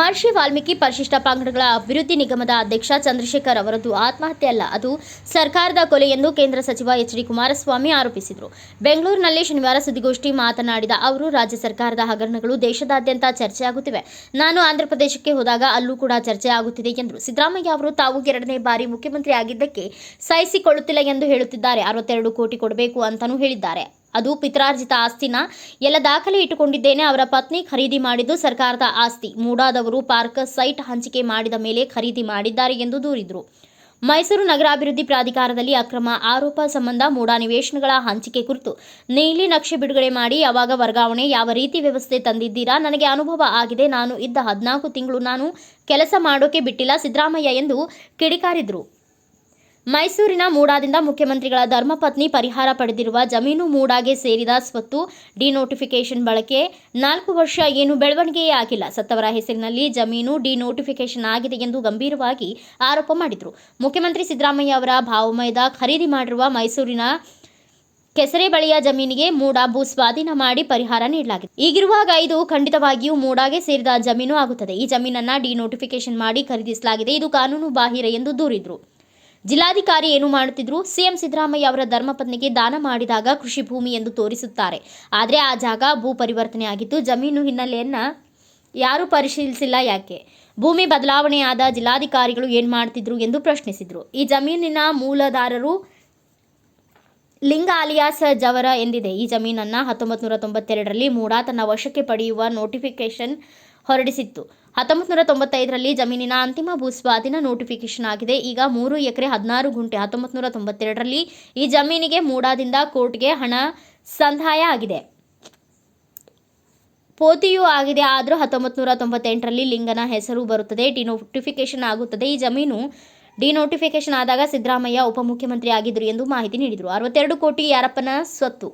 ಮಹರ್ಷಿ ವಾಲ್ಮೀಕಿ ಪರಿಶಿಷ್ಟ ಪಂಗಡಗಳ ಅಭಿವೃದ್ಧಿ ನಿಗಮದ ಅಧ್ಯಕ್ಷ ಚಂದ್ರಶೇಖರ್ ಅವರದ್ದು ಆತ್ಮಹತ್ಯೆ ಅಲ್ಲ ಅದು ಸರ್ಕಾರದ ಕೊಲೆ ಎಂದು ಕೇಂದ್ರ ಸಚಿವ ಎಚ್ ಡಿ ಕುಮಾರಸ್ವಾಮಿ ಆರೋಪಿಸಿದರು. ಬೆಂಗಳೂರಿನಲ್ಲಿ ಶನಿವಾರ ಸುದ್ದಿಗೋಷ್ಠಿ ಮಾತನಾಡಿದ ಅವರು, ರಾಜ್ಯ ಸರ್ಕಾರದ ಹಗರಣಗಳು ದೇಶದಾದ್ಯಂತ ಚರ್ಚೆಯಾಗುತ್ತಿವೆ. ನಾನು ಆಂಧ್ರಪ್ರದೇಶಕ್ಕೆ ಹೋದಾಗ ಅಲ್ಲೂ ಕೂಡ ಚರ್ಚೆ ಆಗುತ್ತಿದೆ ಎಂದರು. ಸಿದ್ದರಾಮಯ್ಯ ಅವರು ತಾವು ಎರಡನೇ ಬಾರಿ ಮುಖ್ಯಮಂತ್ರಿ ಆಗಿದ್ದಕ್ಕೆ ಸಹಿಸಿಕೊಳ್ಳುತ್ತಿಲ್ಲ ಎಂದು ಹೇಳುತ್ತಿದ್ದಾರೆ. ಅರವತ್ತೆರಡು ಕೋಟಿ ಕೊಡಬೇಕು ಅಂತಲೂ ಹೇಳಿದ್ದಾರೆ. ಅದು ಪಿತ್ರಾರ್ಜಿತ ಆಸ್ತಿನ ಎಲ್ಲ ದಾಖಲೆ ಇಟ್ಟುಕೊಂಡಿದ್ದೇನೆ. ಅವರ ಪತ್ನಿ ಖರೀದಿ ಮಾಡಿದ್ದು ಸರ್ಕಾರದ ಆಸ್ತಿ. ಮೂಡಾದವರು ಪಾರ್ಕ್ ಸೈಟ್ ಹಂಚಿಕೆ ಮಾಡಿದ ಮೇಲೆ ಖರೀದಿ ಮಾಡಿದ್ದಾರೆ ಎಂದು ದೂರಿದರು. ಮೈಸೂರು ನಗರಾಭಿವೃದ್ಧಿ ಪ್ರಾಧಿಕಾರದಲ್ಲಿ ಅಕ್ರಮ ಆರೋಪ ಸಂಬಂಧ ಮೂಡಾ ನಿವೇಶನಗಳ ಹಂಚಿಕೆ ಕುರಿತು ನೀಲಿ ನಕ್ಷೆ ಬಿಡುಗಡೆ ಮಾಡಿ ಯಾವಾಗ ವರ್ಗಾವಣೆ ಯಾವ ರೀತಿ ವ್ಯವಸ್ಥೆ ತಂದಿದ್ದೀರಾ? ನನಗೆ ಅನುಭವ ಆಗಿದೆ. ನಾನು ಇದ್ದ ಹದಿನಾಲ್ಕು ತಿಂಗಳು ನಾನು ಕೆಲಸ ಮಾಡೋಕೆ ಬಿಟ್ಟಿಲ್ಲ ಸಿದ್ದರಾಮಯ್ಯ ಎಂದು ಕಿಡಿಕಾರಿದರು. ಮೈಸೂರಿನ ಮೂಡಾದಿಂದ ಮುಖ್ಯಮಂತ್ರಿಗಳ ಧರ್ಮಪತ್ನಿ ಪರಿಹಾರ ಪಡೆದಿರುವ ಜಮೀನು ಮೂಡಾಗೆ ಸೇರಿದ ಸ್ವತ್ತು ಡಿನೋಟಿಫಿಕೇಶನ್ ಬಳಕೆ ನಾಲ್ಕು ವರ್ಷ ಏನು ಬೆಳವಣಿಗೆಯೇ ಆಗಿಲ್ಲ. ಸತ್ತವರ ಹೆಸರಿನಲ್ಲಿ ಜಮೀನು ಡಿನೋಟಿಫಿಕೇಶನ್ ಆಗಿದೆ ಎಂದು ಗಂಭೀರವಾಗಿ ಆರೋಪ ಮಾಡಿದರು. ಮುಖ್ಯಮಂತ್ರಿ ಸಿದ್ದರಾಮಯ್ಯ ಅವರ ಭಾವಮಯದ ಖರೀದಿ ಮಾಡಿರುವ ಮೈಸೂರಿನ ಕೆಸರೆ ಬಳಿಯ ಜಮೀನಿಗೆ ಮೂಡ ಭೂ ಸ್ವಾಧೀನ ಮಾಡಿ ಪರಿಹಾರ ನೀಡಲಾಗಿದೆ. ಈಗಿರುವಾಗ ಇದು ಖಂಡಿತವಾಗಿಯೂ ಮೂಡಾಗೆ ಸೇರಿದ ಜಮೀನು ಆಗುತ್ತದೆ. ಈ ಜಮೀನನ್ನ ಡಿನೋಟಿಫಿಕೇಶನ್ ಮಾಡಿ ಖರೀದಿಸಲಾಗಿದೆ. ಇದು ಕಾನೂನು ಬಾಹಿರ ಎಂದು ದೂರಿದರು. ಜಿಲ್ಲಾಧಿಕಾರಿ ಏನು ಮಾಡುತ್ತಿದ್ರು? ಸಿಎಂ ಸಿದ್ದರಾಮಯ್ಯ ಅವರ ಧರ್ಮಪತ್ನಿಗೆ ದಾನ ಮಾಡಿದಾಗ ಕೃಷಿ ಭೂಮಿ ಎಂದು ತೋರಿಸುತ್ತಾರೆ. ಆದರೆ ಆ ಜಾಗ ಭೂ ಪರಿವರ್ತನೆ ಆಗಿದ್ದು ಜಮೀನು ಹಿನ್ನೆಲೆಯನ್ನ ಯಾರೂ ಪರಿಶೀಲಿಸಿಲ್ಲ ಯಾಕೆ? ಭೂಮಿ ಬದಲಾವಣೆಯಾದ ಜಿಲ್ಲಾಧಿಕಾರಿಗಳು ಏನು ಮಾಡ್ತಿದ್ರು ಎಂದು ಪ್ರಶ್ನಿಸಿದರು. ಈ ಜಮೀನಿನ ಮೂಲದಾರರು ಲಿಂಗ ಅಲಿಯಾಸ್ ಜವರ ಎಂದಿದೆ. ಈ ಜಮೀನನ್ನ ಹತ್ತೊಂಬತ್ತು ನೂರ ತೊಂಬತ್ತೆರಡರಲ್ಲಿ ಮೂಡಾ ತನ್ನ ವಶಕ್ಕೆ ಪಡೆಯುವ ನೋಟಿಫಿಕೇಶನ್ ಹೊರಡಿಸಿತ್ತು. ಹತ್ತೊಂಬತ್ತು ನೂರ ತೊಂಬತ್ತೈದರಲ್ಲಿ ಜಮೀನಿನ ಅಂತಿಮ ಭೂಸ್ವಾಧೀನ ನೋಟಿಫಿಕೇಶನ್ ಆಗಿದೆ. ಈಗ ಮೂರು ಎಕರೆ ಹದಿನಾರು ಗುಂಟೆ ಹತ್ತೊಂಬತ್ತು ನೂರ ತೊಂಬತ್ತೆರಡರಲ್ಲಿ ಈ ಜಮೀನಿಗೆ ಮೂಡಾದಿಂದ ಕೋರ್ಟ್ಗೆ ಹಣ ಸಂದಾಯ ಆಗಿದೆ. ಪೋತಿಯೂ ಆಗಿದೆ, ಆದರೂ ಹತ್ತೊಂಬತ್ತು ನೂರ ತೊಂಬತ್ತೆಂಟರಲ್ಲಿ ಲಿಂಗನ ಹೆಸರು ಬರುತ್ತದೆ. ಡಿನೋಟಿಫಿಕೇಶನ್ ಆಗುತ್ತದೆ. ಈ ಜಮೀನು ಡಿನೋಟಿಫಿಕೇಶನ್ ಆದಾಗ ಸಿದ್ದರಾಮಯ್ಯ ಉಪಮುಖ್ಯಮಂತ್ರಿ ಆಗಿದ್ದರು ಎಂದು ಮಾಹಿತಿ ನೀಡಿದರು. ಅರವತ್ತೆರಡು ಕೋಟಿ ಯಾರಪ್ಪನ ಸ್ವತ್ತು.